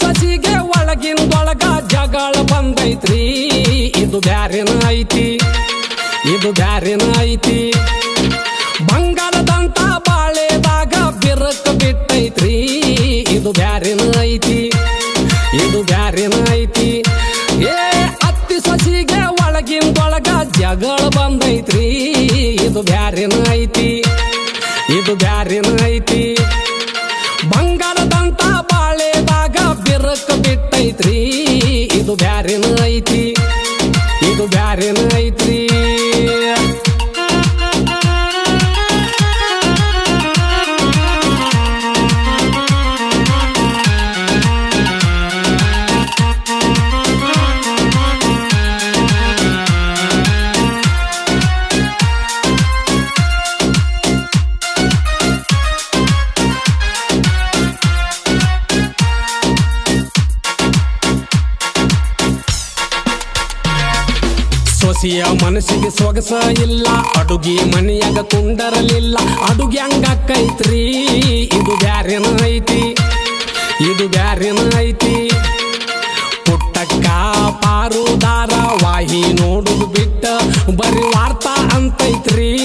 ಸಸಿಗೆ ಒಳಗಿಂದೊಳಗ ಜಗಳ ಬಂದೈತ್ರಿ. ಇದು ಬ್ಯಾರಿನ ಐತಿ? ಇದು ಬ್ಯಾರಿನ ಐತಿ? ಬಂಗಾರದಂತ ಬಾಳೆದಾಗ ಬಿರುಕು ಬಿಟ್ಟೈತ್ರಿ. ಇದು ಬ್ಯಾರಿನ ಐತಿ? ಇದು ಬ್ಯಾರಿನ ಐತಿ? ಏ, ಅತ್ತಿ ಸಸಿಗೆ ಒಳಗಿಂದೊಳಗ ಜಗಳ ಬಂದೈತ್ರಿ. ಇದು ಬ್ಯಾರಿನ ಬ್ಯಾರಿನ ಐತಿ? ಇದು ಬ್ಯಾರಿನ ಐತ್ರಿ ಸೊಸಿಯ ಮನಸ್ಸಿಗೆ ಸೊಗಸ ಇಲ್ಲ. ಅಡುಗೆ ಮನೆಯಾಗ ಕುಂಡರಲಿಲ್ಲ. ಅಡುಗೆ ಹಂಗಕ್ಕೈತ್ರಿ ಇದು ಬ್ಯಾರೇನ ಐತಿ? ಇದು ಬ್ಯಾರೇನ ಐತಿ? ಪುಟ್ಟಕ್ಕ ಪಾರುದಾರ ವಾಹಿ ನೋಡುದು ಬಿಟ್ಟ ಬರೀ ವಾರ್ತಾ ಅಂತೈತ್ರಿ.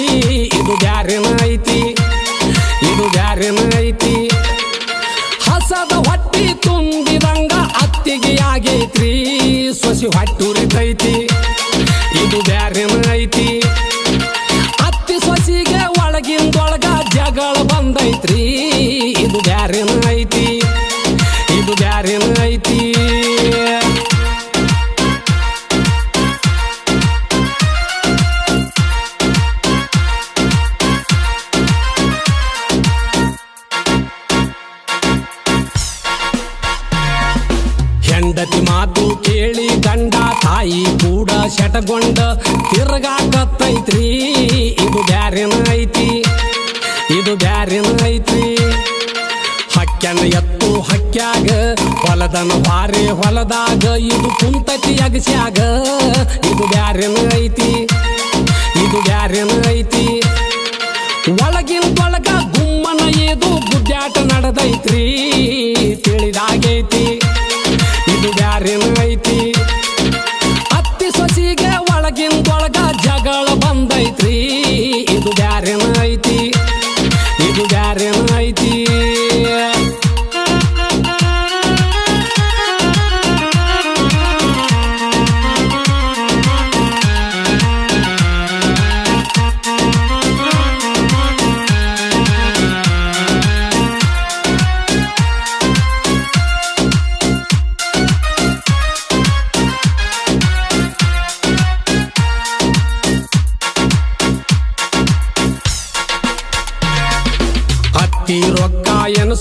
ಬ್ಯಾರಿನ ಐತಿ? ಇದು ಬ್ಯಾರಿನ ಐತಿ? ಹೆಂಡತಿ ಮಾತು ಕೇಳಿ ಗಂಡ, ತಾಯಿ ಕೂಡ ಶಟಗೊಂಡ ತಿರ್ಗಾಕತ್ತೈತ್ರಿ. ಇದು ಬ್ಯಾರಿನ ಐತಿ? ಇದು ಬ್ಯಾರಿನ ಐತಿ ಹಕ್ಯನ ಎತ್ತು ಹಕ್ಯಾಗ ಹೊಲದನ ಬಾರಿ ಹೊಲದಾಗ ಇದು ಕುಂತತಿ ಅಗಸ್ಯಾಗ ಇದು ಬ್ಯಾರಿನ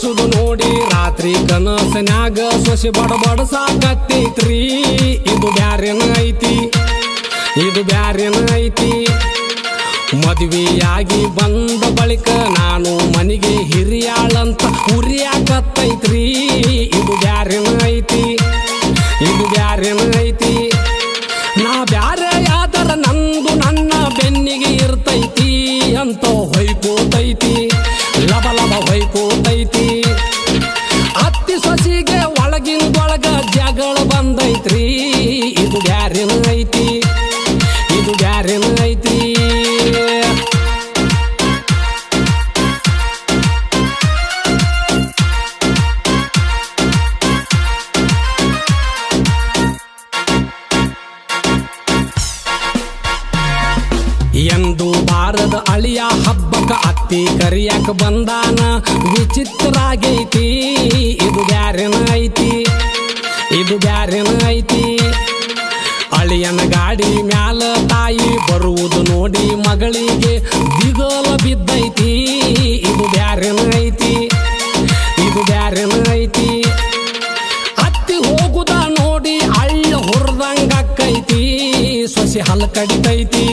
ಎನಸುದು ನೋಡಿ. ರಾತ್ರಿ ಕನಸನ್ಯಾಗ ಸೊಸಿ ಬಡ ಬಡ ಸಾಕತ್ತೈತ್ರಿ. ಇದು ಬ್ಯಾರೇನ ಐತಿ? ಇದು ಬ್ಯಾರೇನ ಐತಿ? ಮದುವೆಯಾಗಿ ಬಂದ ಬಳಿಕ ನಾನು ಮನೆಗೆ ಹಿರಿಯಾಳಂತ ಉರಿಯಾಕತ್ತೈತ್ರಿ ಹಬ್ಬಕ್ಕ ಅತ್ತಿ ಕರಿಯಾಕ ಬಂದಾನ. ವಿಚಿತ್ರಾಗೈತಿ ಇದು ಬ್ಯಾರಿನ ಐತಿ? ಇದು ಬ್ಯಾರಿನ ಐತಿ? ಅಳಿಯನ ಗಾಡಿ ಮ್ಯಾಲ ತಾಯಿ ಬರುವುದು ನೋಡಿ ಮಗಳಿಗೆ ದಿಗಲ ಬಿದ್ದೈತಿ. ಇದು ಬ್ಯಾರಿನ ಐತಿ? ಇದು ಬ್ಯಾರಿನ ಐತಿ? ಅತ್ತಿ ಹೋಗುದ ನೋಡಿ ಅಳ್ಳ ಹುರ್ದಂಗಕ್ಕೈತಿ ಸೊಸಿ ಹಲ್ ಕಡಿತೈತಿ.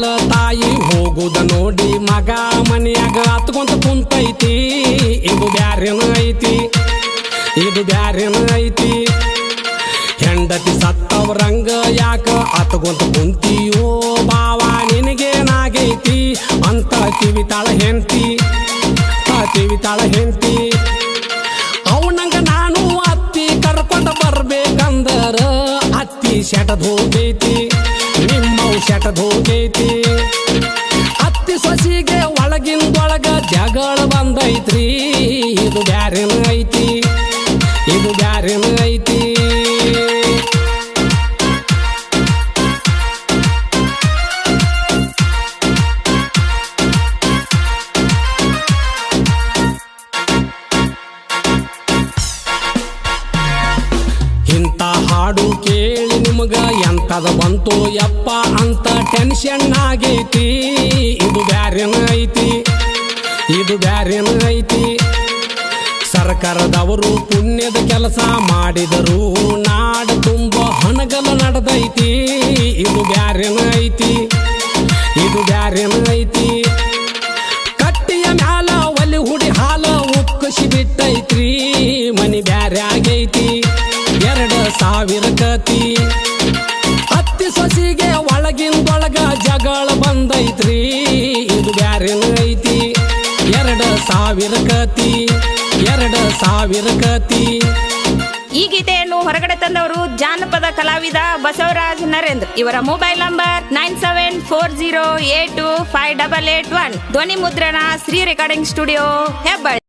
ಮ್ಯಾಲ ತಾಯಿ? ಹೋಗುದ ನೋಡಿ ಮಗ ಮನೆಯಾಗ ಹತ್ಕೊಂತ ಕುಂತೈತಿ. ಇದು ಬ್ಯಾರೇನ ಐತಿ? ಇದು ಬ್ಯಾರೇನ ಐತಿ? ಹೆಂಡತಿ ಸತ್ತವ್ರಂಗ ಯಾಕ ಹತ್ಕೊಂತ ಕುಂತಿಯೋ ಬಾವ, ನಿನಗೇನಾಗೈತಿ? ಅಂತ ಕಿವಿತಾಳ ಹೆಂಡತಿ. ಕಿವಿತಾಳ ಹೆಂಡ್ತಿ. ನಿಮ್ಮವು ಶೆಟದ್ ಹೋಗೈತಿ ಅತ್ತಿ ಸೊಸಿಗೆ ಒಳಗಿಂದೊಳಗ ಜಗಳ ಬಂದೈತ್ರಿ. ಇದು ಬ್ಯಾರೇನ ಐತಿ ಇದು ಬ್ಯಾರೇನ ಐತಿ ಹಾಡು ಕೇಳಿ ನಿಮಗ ಎಂತದ ಬಂತು ಯಪ್ಪ ಅಂತ ಟೆನ್ಷನ್ ಆಗೈತಿ. ಇದು ಬ್ಯಾರೇನ ಐತಿ? ಇದು ಬ್ಯಾರೇನ ಐತಿ? ಸರ್ಕಾರದವರು ಪುಣ್ಯದ ಕೆಲಸ ಮಾಡಿದರು ನಾಡು ತುಂಬ ಹಣಗಲ ನಡೆದೈತಿ. ಇದು ಬ್ಯಾರೇನ ಐತಿ? ಇದು ಬ್ಯಾರೇನ ಐತಿ? ಕಟ್ಟಿಯ ಮ್ಯಾಲ ಒಲಿ ಹುಡಿ ಹಾಲ ಉಕ್ಕಸಿ ಬಿಟ್ಟೈತ್ರಿ. ಮನಿ ಬ್ಯಾರೆ ಆಗೈತಿ. ಎರಡು ಸಾವಿರ ಕತಿ. ಹತ್ತಿ ಸೊಸಿಗೆ ಒಳಗಿಂದೊಳಗ ಜಗಳ ಬಂದೈತ್ರಿ. ಇದು ಬ್ಯಾರಿನ ಐತಿ? ಎರಡು ಸಾವಿರ ಕತಿ, ಎರಡು ಸಾವಿರ ಕತಿ. ಈ ಗೀತೆಯನ್ನು ಹೊರಗಡೆ ತಂದವರು ಜಾನಪದ ಕಲಾವಿದ ಬಸವರಾಜ್ ನರೇಂದ್ರ. ಇವರ mobile number nine seven four zero eight two five double eight one. ಧ್ವನಿ ಮುದ್ರಣ ಶ್ರೀ ರೆಕಾರ್ಡಿಂಗ್ ಸ್ಟುಡಿಯೋ ಹೆಬ್ಬಾಳ್.